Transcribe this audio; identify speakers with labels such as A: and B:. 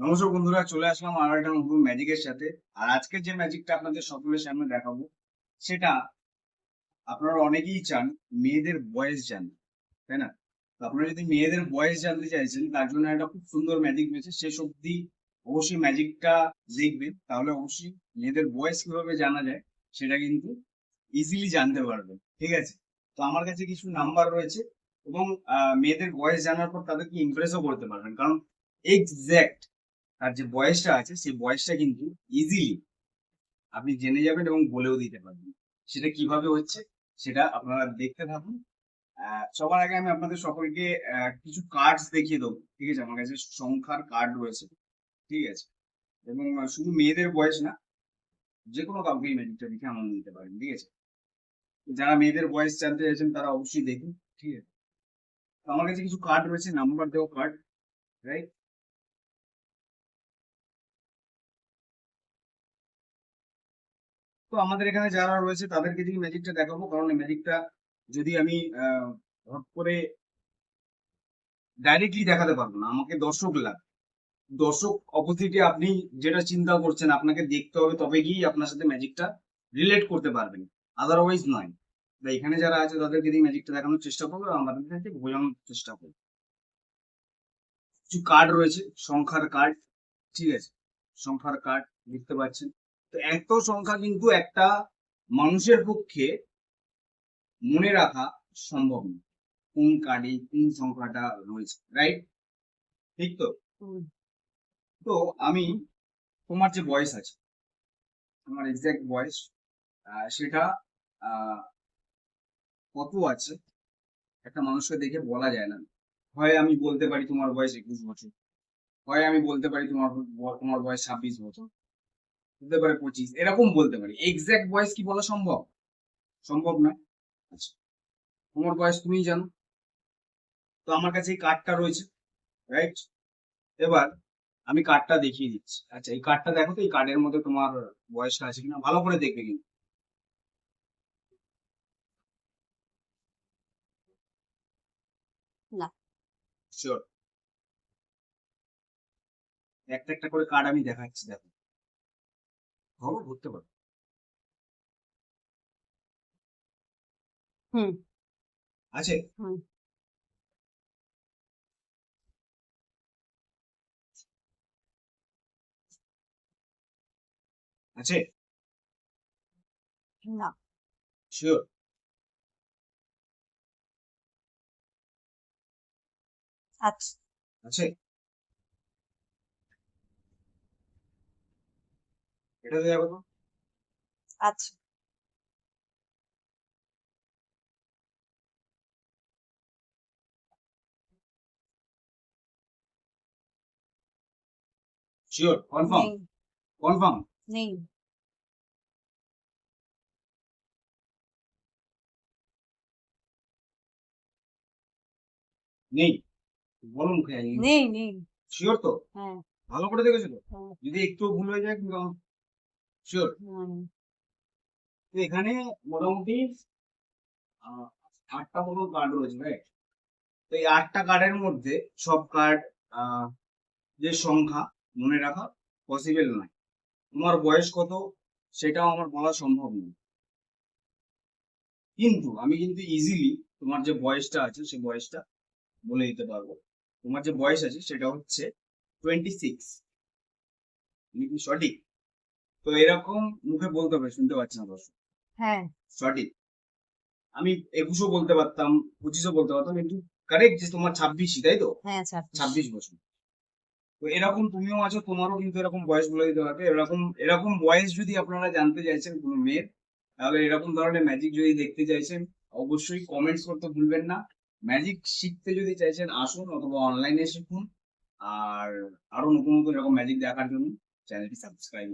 A: নমস্কার বন্ধুরা, চলে আসলাম আর একটা নতুন ম্যাজিকের সাথে। আর আজকে যে ম্যাজিকটা আপনাদের সকলের সামনে দেখাবো, সেটা আপনারা অনেকেই চান মেয়েদের বয়স জানতে, তাই না? আপনারা যদি মেয়েদের বয়স জানতে চাইছেন, তার জন্য একটা খুব সুন্দর ম্যাজিক রয়েছে। শেষ অবধি অবশ্যই ম্যাজিকটা দেখবেন, তাহলে অবশ্যই মেয়েদের বয়স কীভাবে জানা যায়, সেটা কিন্তু ইজিলি জানতে পারবেন, ঠিক আছে? তো আমার কাছে কিছু নাম্বার রয়েছে এবং মেয়েদের বয়স জানার পর তাদেরকে ইমপ্রেসও করতে পারবেন। কারণ এক্স্যাক্ট তার যে বয়সটা আছে, সেই বয়সটা কিন্তু ইজিলি আপনি জেনে যাবেন এবং বলেও দিতে পারবেন। সেটা কীভাবে হচ্ছে, সেটা আপনারা দেখতে থাকুন। সবার আগে আমি আপনাদের সকলকে কিছু কার্ডস দেখিয়ে দেবো, ঠিক আছে? আমার কাছে সংখ্যার কার্ড রয়েছে, ঠিক আছে? এবং শুধু মেয়েদের বয়স না যে কোনো কাউকে ম্যাজিকটা দেখে আনন্দ দিতে পারেন, ঠিক আছে? যারা মেয়েদের বয়স জানতে চাইছেন, তারা অবশ্যই দেখুন, ঠিক আছে? আমার কাছে কিছু কার্ড রয়েছে নাম্বার দেওয়া কার্ড রাইট তো আমাদের এখানে যারা রয়েছে, তাদেরকে যদি ম্যাজিকটা দেখাবো, কারণ ম্যাজিকটা যদি আমি হট করে ডাইরেক্টলি দেখাতে পারব না, আমাকে দর্শক লাগবে দর্শক অপোজিটে আপনি যেটা চিন্তা করছেন, আপনাকে দেখতে হবে, তবে গিয়েই আপনার সাথে ম্যাজিকটা রিলেট করতে পারবেন। আদারওয়াইজ নয়। তাই এখানে যারা আছে, তাদেরকে দিয়ে ম্যাজিকটা দেখানোর চেষ্টা করব আমাদের থেকে বোঝানোর চেষ্টা করব। কিছু কার্ড রয়েছে, সংখ্যার কার্ড ঠিক আছে? সংখ্যার কার্ড দেখতে পাচ্ছেন। তো এত সংখ্যা কিন্তু একটা মানুষের পক্ষে মনে রাখা সম্ভব না। কোন কার্ডে কোন সংখ্যাটা রয়েছে রাইট ঠিক তো? তো আমি তোমার যে বয়স আছে তোমার এক্সাক্ট বয়স আহ, সেটা আহ, কত আছে একটা মানুষকে দেখে বলা যায় না। হয় আমি বলতে পারি তোমার বয়স একুশ বছর হয় আমি বলতে পারি তোমার তোমার বয়স ছাব্বিশ বছর। হতে পারে পঁচিশ। এরকম বলতে পারি। এক্সাক্ট বয়স কি বলা সম্ভব? সম্ভব না আচ্ছা। তোমার বয়স তুমিই জানো। তো আমার কাছে এই কার্ডটা রয়েছে। রাইট এবার আমি কার্ডটা দেখিয়ে দিচ্ছি। আচ্ছা এই কার্ডটা দেখো তো এই কার্ডের মধ্যে তোমার বয়সটা আছে কিনা? ভালো করে দেখবে কিন্তু।
B: না।
A: শিওর একটা একটা করে কার্ড আমি দেখাচ্ছি দেখো। ধরো ধরতে পারো
B: হুম।
A: আছে?
B: হুম।
A: আছে?
B: না।
A: শিওর
B: আচ্ছা।
A: আছে? এটা দিয়ে যাবে
B: আচ্ছা।
A: শিওর কনফার্ম কনফার্ম
B: নেই।
A: নেই। বলো মুখে
B: নেই নেই।
A: শিওর তো?
B: হ্যাঁ।
A: ভালো করে দেখেছ তো
B: হ্যাঁ,
A: যদি একটু ভুল হয়ে যায় কিন্তু শিওর তো এখানে মোটামুটি আটটা মতো কার্ড রয়েছে রাইট তো এই আটটা কার্ডের মধ্যে সব কার্ড যে সংখ্যা মনে রাখা পসিবল নয়। তোমার বয়স কত? সেটাও আমার বলা সম্ভব নয়। কিন্তু আমি কিন্তু ইজিলি তোমার যে বয়সটা আছে সেই বয়সটা বলে দিতে পারব। তোমার যে বয়স আছে সেটা হচ্ছে টোয়েন্টি সিক্স সঠিক? তো এরকম মুখে বলতে হবে শুনতে পাচ্ছি না দর্শক?
B: হ্যাঁ।
A: সঠিক। আমি একুশও বলতে পারতাম পঁচিশও বলতে পারতাম কিন্তু কারেক্ট যে তোমার ছাব্বিশই তাই তো?
B: হ্যাঁ ছাব্বিশ।
A: বছর। তো এরকম তুমিও আছো তোমারও কিন্তু এরকম বয়স বলে দিতে পারবে এরকম এরকম বয়স যদি আপনারা জানতে চাইছেন কোনো মেয়ের তাহলে এরকম ধরনের ম্যাজিক যদি দেখতে চাইছেন অবশ্যই কমেন্টস করতে ভুলবেন না। ম্যাজিক শিখতে যদি চাইছেন আসুন অথবা অনলাইনে শিখুন। আর আরও নতুন নতুন এরকম ম্যাজিক দেখার জন্য চ্যানেলটি সাবস্ক্রাইব